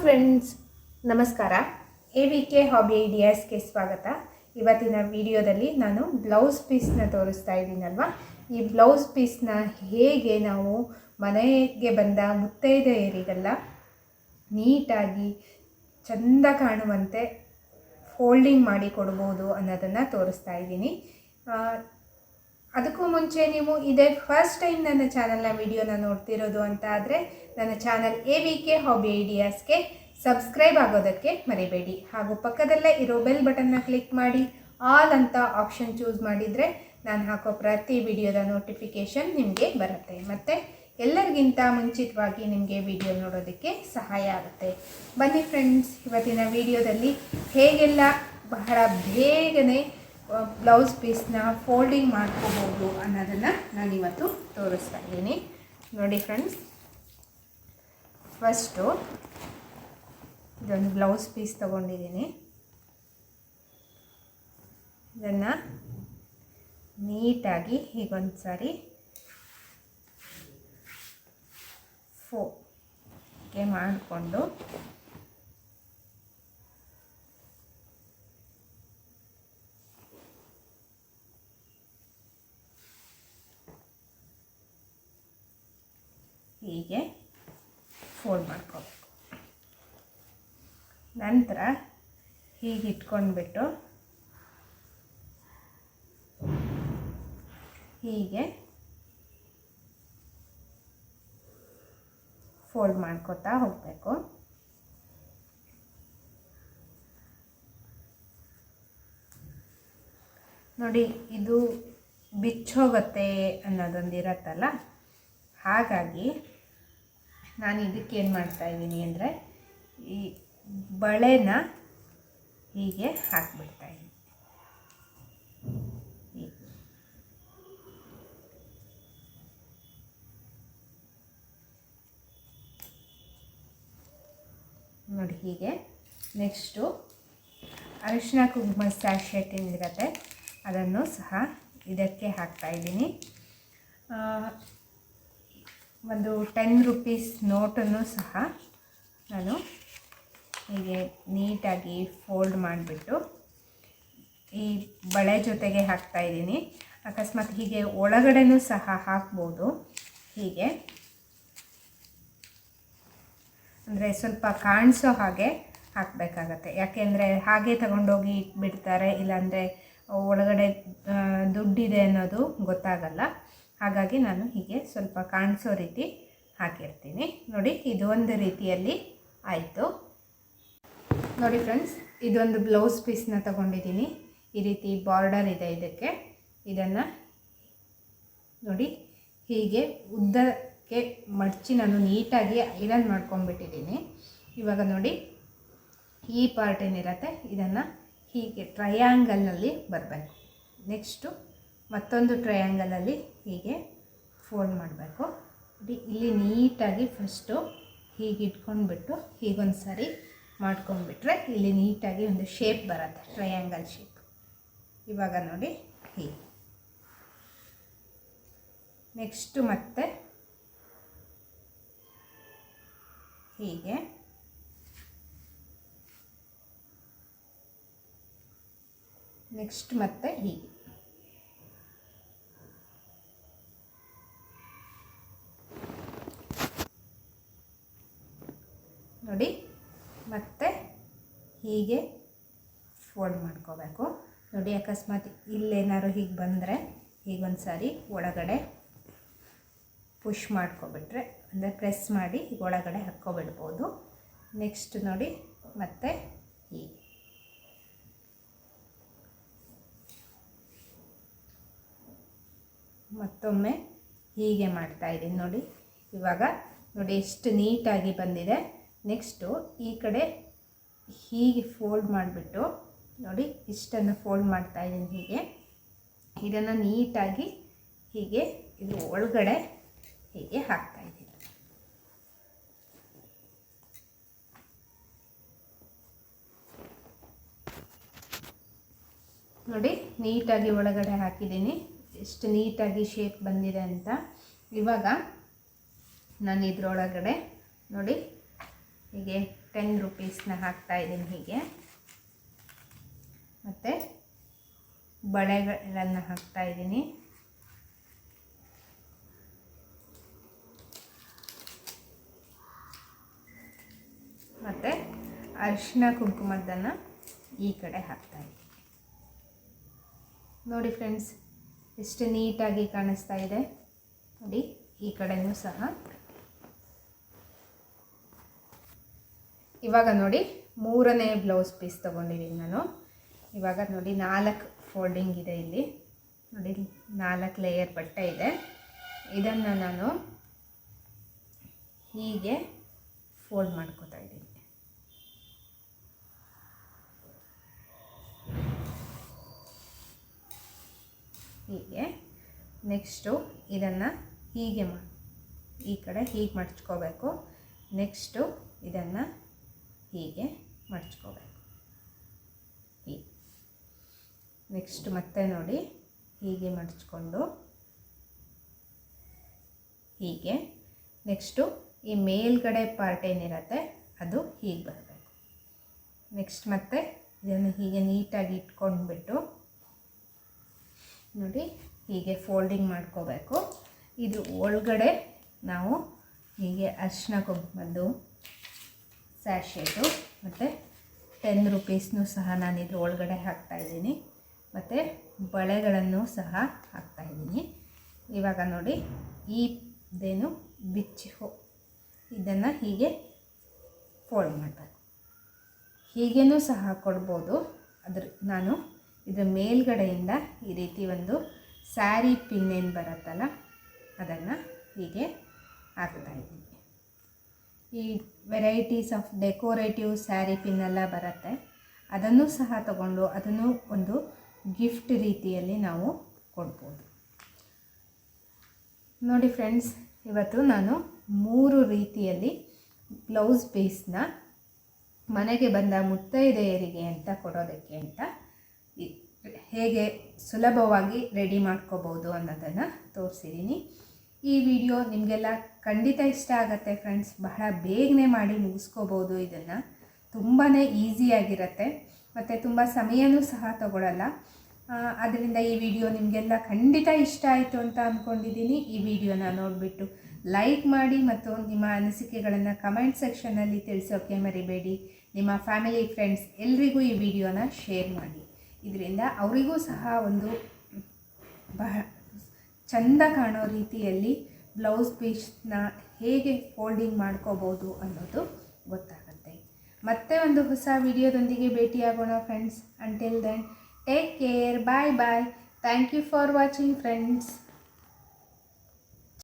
Friends ನಮಸ್ಕಾರ. A V K hobby ಐಡಿಯಾಸ್ಗೆ ಸ್ವಾಗತ. ಇವತ್ತಿನ ವಿಡಿಯೋದಲ್ಲಿ ನಾನು ಬ್ಲೌಸ್ ಪೀಸ್ನ ತೋರಿಸ್ತಾ ಇದ್ದೀನಲ್ವ? ಈ ಬ್ಲೌಸ್ ಪೀಸ್ನ ಹೇಗೆ ನಾವು ಮನೆಗೆ ಬಂದ ಮುತ್ತೈದೆಯರಿಗೆಲ್ಲ ನೀಟಾಗಿ ಚಂದ ಕಾಣುವಂತೆ ಫೋಲ್ಡಿಂಗ್ ಮಾಡಿ ಕೊಡ್ಬೋದು ಅನ್ನೋದನ್ನು ತೋರಿಸ್ತಾ ಇದ್ದೀನಿ. ಅದಕ್ಕೂ ಮುಂಚೆ ನೀವು ಇದೇ ಫಸ್ಟ್ ಟೈಮ್ ನನ್ನ ಚಾನಲ್ನ ವಿಡಿಯೋನ ನೋಡ್ತಿರೋದು ಅಂತ ಆದರೆ ನನ್ನ channel A V K hobby ಐಡಿಯಾಸ್ಗೆ subscribe ಆಗೋದಕ್ಕೆ ಮರಿಬೇಡಿ. ಹಾಗೂ ಪಕ್ಕದಲ್ಲೇ ಇರೋ ಬೆಲ್ ಬಟನ್ನ ಕ್ಲಿಕ್ ಮಾಡಿ ಆಲ್ ಅಂತ ಆಪ್ಷನ್ ಚೂಸ್ ಮಾಡಿದರೆ ನಾನು ಹಾಕೋ ಪ್ರತಿ ವಿಡಿಯೋದ ನೋಟಿಫಿಕೇಷನ್ ನಿಮಗೆ ಬರುತ್ತೆ. ಮತ್ತು ಎಲ್ಲರಿಗಿಂತ ಮುಂಚಿತವಾಗಿ ನಿಮಗೆ ವಿಡಿಯೋ ನೋಡೋದಕ್ಕೆ ಸಹಾಯ ಆಗುತ್ತೆ. ಬನ್ನಿ ಫ್ರೆಂಡ್ಸ್ ಇವತ್ತಿನ ವಿಡಿಯೋದಲ್ಲಿ ಹೇಗೆಲ್ಲ ಬಹಳ ಬೇಗನೆ ಬ್ಲೌಸ್ ಪೀಸ್ನ ಫೋಲ್ಡಿಂಗ್ ಮಾಡ್ಕೋಬೋದು ಅನ್ನೋದನ್ನು ನಾನಿವತ್ತು ತೋರಿಸ್ತಾ ಇದ್ದೀನಿ. ನೋಡಿ ಫ್ರೆಂಡ್ಸ್ ಫಸ್ಟು ಇದೊಂದು ಬ್ಲೌಸ್ ಪೀಸ್ ತೊಗೊಂಡಿದ್ದೀನಿ. ಇದನ್ನು ನೀಟಾಗಿ ಹೀಗೊಂದು ಸಾರಿ ಫೋಗೆ ಮಾಡಿಕೊಂಡು. ಹೀಗೆ ಫೋಲ್ಡ್ ಮಾಡ್ಕೋಬೇಕು. ನಂತರ ಹೀಗೆ ಇಟ್ಕೊಂಡ್ಬಿಟ್ಟು ಹೀಗೆ ಫೋಲ್ಡ್ ಮಾಡ್ಕೋತಾ ಹೋಗಬೇಕು. ನೋಡಿ, ಇದು ಬಿಚ್ಚೋಗತ್ತೆ ಅನ್ನೋದೊಂದು ಇರತ್ತಲ್ಲ? ಹಾಗಾಗಿ ನಾನು ಇದಕ್ಕೆ ಏನು ಮಾಡ್ತಾ ಇದ್ದೀನಿ ಅಂದರೆ ಈ ಬಳೆನ ಹೀಗೆ ಹಾಕ್ಬಿಡ್ತಾ ನೋಡಿ ಹೀಗೆ. ನೆಕ್ಸ್ಟು ಅರಿಶಿನ ಕುಂಕುಮ ಸ್ಯಾಶೆಟ್ ಏನಿರುತ್ತೆ ಅದನ್ನು ಸಹ ಇದಕ್ಕೆ ಹಾಕ್ತಾ ಆ, ಒಂದು ಟೆನ್ ರುಪೀಸ್ ನೋಟನ್ನು ಸಹ ನಾನು ಹೀಗೆ ನೀಟಾಗಿ ಫೋಲ್ಡ್ ಮಾಡಿಬಿಟ್ಟು ಈ ಬಳೆ ಜೊತೆಗೆ ಹಾಕ್ತಾ ಇದ್ದೀನಿ. ಅಕಸ್ಮಾತ್ ಹೀಗೆ ಒಳಗಡೆನೂ ಸಹ ಹಾಕ್ಬೋದು. ಹೀಗೆ. ಅಂದರೆ ಸ್ವಲ್ಪ ಕಾಣಿಸೋ ಹಾಗೆ ಹಾಕಬೇಕಾಗತ್ತೆ. ಯಾಕೆಂದರೆ ಹಾಗೆ ತಗೊಂಡೋಗಿ ಇಟ್ಬಿಡ್ತಾರೆ ಇಲ್ಲಾಂದರೆ ಒಳಗಡೆ ದುಡ್ಡಿದೆ ಅನ್ನೋದು ಗೊತ್ತಾಗಲ್ಲ. ಹಾಗಾಗಿ ನಾನು ಹೀಗೆ ಸ್ವಲ್ಪ ಕಾಣಿಸೋ ರೀತಿ ಹಾಕಿರ್ತೀನಿ. ನೋಡಿ, ಇದು ಒಂದು ರೀತಿಯಲ್ಲಿ ಆಯಿತು. ನೋಡಿ ಫ್ರೆಂಡ್ಸ್, ಇದೊಂದು ಬ್ಲೌಸ್ ಪೀಸ್ನ ತಗೊಂಡಿದ್ದೀನಿ. ಈ ರೀತಿ ಬಾರ್ಡರ್ ಇದೆ ಇದಕ್ಕೆ. ಇದನ್ನು ನೋಡಿ, ಹೀಗೆ ಉದ್ದಕ್ಕೆ ಮಡಚಿ ನಾನು ನೀಟಾಗಿ ಐರನ್ ಮಾಡ್ಕೊಂಡ್ಬಿಟ್ಟಿದ್ದೀನಿ. ಇವಾಗ ನೋಡಿ ಈ ಪಾರ್ಟ್ ಏನಿರುತ್ತೆ, ಇದನ್ನು ಹೀಗೆ ಟ್ರಯಾಂಗಲ್ನಲ್ಲಿ ಬರಬೇಕು. ನೆಕ್ಸ್ಟು ಮತ್ತೊಂದು ಟ್ರಯಾಂಗಲಲ್ಲಿ ಹೀಗೆ ಫೋಲ್ಡ್ ಮಾಡಬೇಕು. ಇಲ್ಲಿ ನೀಟಾಗಿ ಫಸ್ಟು ಹೀಗೆ ಇಟ್ಕೊಂಡ್ಬಿಟ್ಟು ಹೀಗೊಂದು ಸಾರಿ ಮಾಡ್ಕೊಂಡ್ಬಿಟ್ರೆ ಇಲ್ಲಿ ನೀಟಾಗಿ ಒಂದು ಶೇಪ್ ಬರುತ್ತೆ ಟ್ರಯಾಂಗಲ್ ಶೇಪ್ ಇವಾಗ ನೋಡಿ ಹೀಗೆ. ನೆಕ್ಸ್ಟು ಮತ್ತೆ ಹೀಗೆ. ನೆಕ್ಸ್ಟ್ ಮತ್ತೆ ಹೀಗೆ. ನೋಡಿ, ಮತ್ತೆ ಹೀಗೆ ಫೋಲ್ಡ್ ಮಾಡ್ಕೋಬೇಕು. ನೋಡಿ, ಅಕಸ್ಮಾತ್ ಇಲ್ಲೇನಾದ್ರು ಹೀಗೆ ಬಂದರೆ ಹೀಗೊಂದು ಸಾರಿ ಒಳಗಡೆ ಪುಷ್ ಮಾಡ್ಕೊಬಿಟ್ರೆ, ಅಂದರೆ ಪ್ರೆಸ್ ಮಾಡಿ ಒಳಗಡೆ ಹಾಕ್ಕೊಬಿಡ್ಬೋದು. ನೆಕ್ಸ್ಟ್ ನೋಡಿ, ಮತ್ತೆ ಹೀಗೆ. ಮತ್ತೊಮ್ಮೆ ಹೀಗೆ ಮಾಡ್ತಾ ಇದ್ದೀನಿ ನೋಡಿ. ಇವಾಗ ನೋಡಿ, ಎಷ್ಟು ನೀಟಾಗಿ ಬಂದಿದೆ. ನೆಕ್ಸ್ಟು ಈ ಕಡೆ ಹೀಗೆ ಫೋಲ್ಡ್ ಮಾಡಿಬಿಟ್ಟು ನೋಡಿ, ಇಷ್ಟನ್ನು ಫೋಲ್ಡ್ ಮಾಡ್ತಾ ಇದ್ದೀನಿ ಹೀಗೆ. ಇದನ್ನು ನೀಟಾಗಿ ಹೀಗೆ ಇದು ಒಳಗಡೆ ಹೀಗೆ ಹಾಕ್ತಾ ಇದ್ದೀನಿ ನೋಡಿ, ನೀಟಾಗಿ ಒಳಗಡೆ ಹಾಕಿದ್ದೀನಿ. ಎಷ್ಟು ನೀಟಾಗಿ ಶೇಪ್ ಬಂದಿದೆ ಅಂತ. ಇವಾಗ ನಾನು ಇದರೊಳಗಡೆ, ನೋಡಿ, ಹೀಗೆ ಟೆನ್ ರುಪೀಸ್ನ ಹಾಕ್ತಾಯಿದ್ದೀನಿ ಹೀಗೆ. ಮತ್ತು ಬಳೆಗಳನ್ನು ಹಾಕ್ತಾಯಿದ್ದೀನಿ ಅರಿಶಿನ ಕುಂಕುಮದ್ದನ್ನು ಈ ಕಡೆ ಹಾಕ್ತಾ ಇದ್ದೀನಿ. ನೋಡಿ ಫ್ರೆಂಡ್ಸ್, ಎಷ್ಟು ನೀಟಾಗಿ ಕಾಣಿಸ್ತಾ ಇದೆ. ನೋಡಿ, ಈ ಕಡೆಯೂ ಸಹ. ಇವಾಗ ನೋಡಿ, ಮೂರನೇ ಬ್ಲೌಸ್ ಪೀಸ್ ತೊಗೊಂಡಿದ್ದೀನಿ ನಾನು. ಇವಾಗ ನೋಡಿ, ನಾಲ್ಕು ಫೋಲ್ಡಿಂಗ್ ಇದೆ ಇಲ್ಲಿ. ನೋಡಿ, ನಾಲ್ಕು ಲೇಯರ್ ಬಟ್ಟೆ ಇದೆ. ಇದನ್ನು ನಾನು ಹೀಗೆ ಫೋಲ್ಡ್ ಮಾಡ್ಕೋತಾ ಇದ್ದೀನಿ. ಹೀಗೆ ನೆಕ್ಸ್ಟು ಇದನ್ನು ಹೀಗೆ ಮಾ ಈ ಕಡೆ ಹೀಗೆ ಮಡ್ಚ್ಕೋಬೇಕು ನೆಕ್ಸ್ಟು ಇದನ್ನು ಹೀಗೆ ಮಡ್ಚ್ಕೋಬೇಕು ಹೀಗೆ ನೆಕ್ಸ್ಟ್ ಮತ್ತೆ ನೋಡಿ ಹೀಗೆ ಮಡಚ್ಕೊಂಡು ಹೀಗೆ. ನೆಕ್ಸ್ಟು ಈ ಮೇಲ್ಗಡೆ ಪಾರ್ಟ್ ಏನಿರುತ್ತೆ ಅದು ಹೀಗೆ ಬರಬೇಕು. ನೆಕ್ಸ್ಟ್ ಮತ್ತೆ ಇದನ್ನು ಹೀಗೆ ನೀಟಾಗಿ ಇಟ್ಕೊಂಡ್ಬಿಟ್ಟು ನೋಡಿ, ಹೀಗೆ ಫೋಲ್ಡಿಂಗ್ ಮಾಡ್ಕೋಬೇಕು. ಇದು ಒಳಗಡೆ ನಾವು ಹೀಗೆ ಅರ್ಶಿನ ಕುಂಕುಮದ್ದು ಸ್ಯಾಶೇಟು ಮತ್ತು ಟೆನ್ ರುಪೀಸ್ನೂ ಸಹ ನಾನು ಇದ್ರ ಒಳಗಡೆ ಹಾಕ್ತಾಯಿದ್ದೀನಿ ಮತ್ತು ಬಳೆಗಳನ್ನು ಸಹ ಹಾಕ್ತಾಯಿದ್ದೀನಿ ಇವಾಗ ನೋಡಿ, ಈ ಇದೇನು ಬಿಚ್ಚಿ ಹೋ, ಇದನ್ನು ಹೀಗೆ ಫೋಲ್ಡ್ ಮಾಡಬೇಕು. ಹೀಗೇನೂ ಸಹ ಕೊಡ್ಬೋದು. ಅದ್ರ, ನಾನು ಇದ್ರ ಮೇಲ್ಗಡೆಯಿಂದ ಈ ರೀತಿ ಒಂದು ಸ್ಯಾರಿ ಪಿನ್ ಏನು ಬರುತ್ತಲ್ಲ, ಅದನ್ನು ಹೀಗೆ ಹಾಕ್ತಾ ಇದ್ದೀನಿ ಈ varieties of decorative sari pin ಎಲ್ಲ ಬರುತ್ತೆ. ಅದನ್ನು ಸಹ ತಗೊಂಡು ಅದನ್ನು ಒಂದು ಗಿಫ್ಟ್ ರೀತಿಯಲ್ಲಿ ನಾವು ಕೊಡ್ಬೋದು. ನೋಡಿ ಫ್ರೆಂಡ್ಸ್ ಇವತ್ತು ನಾನು ಮೂರು ರೀತಿಯಲ್ಲಿ ಬ್ಲೌಸ್ ಪೀಸ್ನ ಮನೆಗೆ ಬಂದ ಮುತ್ತೈದೆಯರಿಗೆ ಅಂತ ಕೊಡೋದಕ್ಕೆ ಅಂತ ಹೇಗೆ ಸುಲಭವಾಗಿ ರೆಡಿ ಮಾಡ್ಕೋಬೋದು ಅನ್ನೋದನ್ನು ತೋರಿಸಿದ್ದೀನಿ ಈ ವಿಡಿಯೋ ನಿಮಗೆಲ್ಲ ಖಂಡಿತ ಇಷ್ಟ ಆಗುತ್ತೆ ಫ್ರೆಂಡ್ಸ್. ಬಹಳ ಬೇಗನೆ ಮಾಡಿ ಮುಗಿಸ್ಕೋಬೋದು. ಇದನ್ನು ತುಂಬಾ ಈಸಿಯಾಗಿರುತ್ತೆ ಮತ್ತು ತುಂಬ ಸಮಯನೂ ಸಹ ತಗೊಳ್ಳಲ್ಲ ಅದರಿಂದ ಈ ವಿಡಿಯೋ ನಿಮಗೆಲ್ಲ ಖಂಡಿತ ಇಷ್ಟ ಆಯಿತು ಅಂತ ಅಂದ್ಕೊಂಡಿದ್ದೀನಿ ಈ ವಿಡಿಯೋನ ನೋಡಿಬಿಟ್ಟು ಲೈಕ್ ಮಾಡಿ ಮತ್ತು ನಿಮ್ಮ ಅನಿಸಿಕೆಗಳನ್ನು ಕಮೆಂಟ್ ಸೆಕ್ಷನಲ್ಲಿ ತಿಳಿಸೋಕ್ಕೆ ಮರಿಬೇಡಿ. ನಿಮ್ಮ ಫ್ಯಾಮಿಲಿ, ಫ್ರೆಂಡ್ಸ್ ಎಲ್ರಿಗೂ ಈ ವಿಡಿಯೋನ ಶೇರ್ ಮಾಡಿ. ಇದರಿಂದ ಅವರಿಗೂ ಸಹ ಒಂದು ಬಹ ಚಂದ ಕಾಣೋ ರೀತಿಯಲ್ಲಿ ಬ್ಲೌಸ್ ಪೀಸ್ನ ಹೇಗೆ ಫೋಲ್ಡಿಂಗ್ ಮಾಡ್ಕೋಬೋದು ಅನ್ನೋದು ಗೊತ್ತಾಗುತ್ತೆ. ಮತ್ತೆ ಒಂದು ಹೊಸ ವಿಡಿಯೋದೊಂದಿಗೆ ಭೇಟಿಯಾಗೋಣ friends until then take care bye bye thank you for watching friends